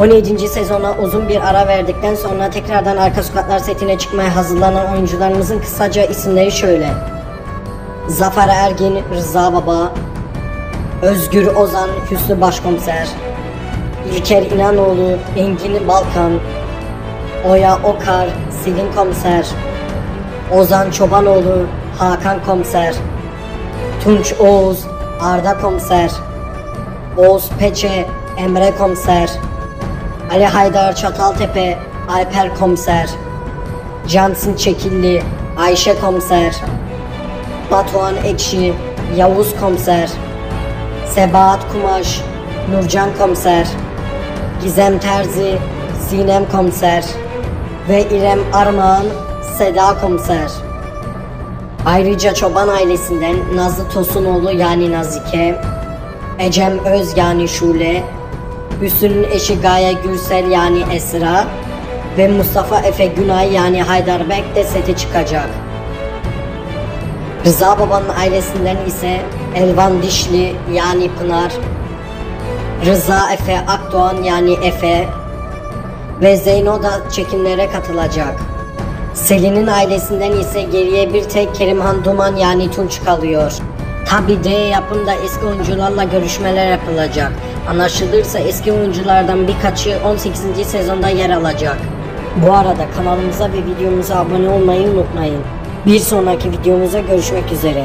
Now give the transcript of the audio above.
17. sezona uzun bir ara verdikten sonra tekrardan Arka Sokaklar setine çıkmaya hazırlanan oyuncularımızın kısaca isimleri şöyle. Zafer Ergin, Rıza Baba, Özgür Ozan, Hüsnü Başkomiser, İlker İnanoğlu, Engin Balkan, Oya Okar, Selin Komiser, Ozan Çobanoğlu, Hakan Komiser, Tunç Oğuz, Arda Komiser, Oğuz Peçe, Emre Komiser, Ali Haydar Çataltepe, Alper Komiser, Cansın Çekilli, Ayşe Komiser, Batuhan Ekşi, Yavuz Komiser, Sebahat Kumaş, Nurcan Komiser, Gizem Terzi, Sinem Komiser ve İrem Armağan, Seda Komiser. Ayrıca Çoban ailesinden Nazlı Tosunoğlu yani Nazike, Ecem Öz yani Şule, Hüsnü'nün eşi Gaye Gürsel yani Esra ve Mustafa Efe Günay yani Heidelberg de sete çıkacak. Rıza Baba'nın ailesinden ise Elvan Dişli yani Pınar, Rıza Efe Akdoğan yani Efe ve Zeyno da çekimlere katılacak. Selin'in ailesinden ise geriye bir tek Kerimhan Duman yani Tunç kalıyor. Tabi D yapımda eski oyuncularla görüşmeler yapılacak. Anlaşılırsa eski oyunculardan birkaçı 18. sezonda yer alacak. Bu arada kanalımıza ve videomuza abone olmayı unutmayın. Bir sonraki videomuzda görüşmek üzere.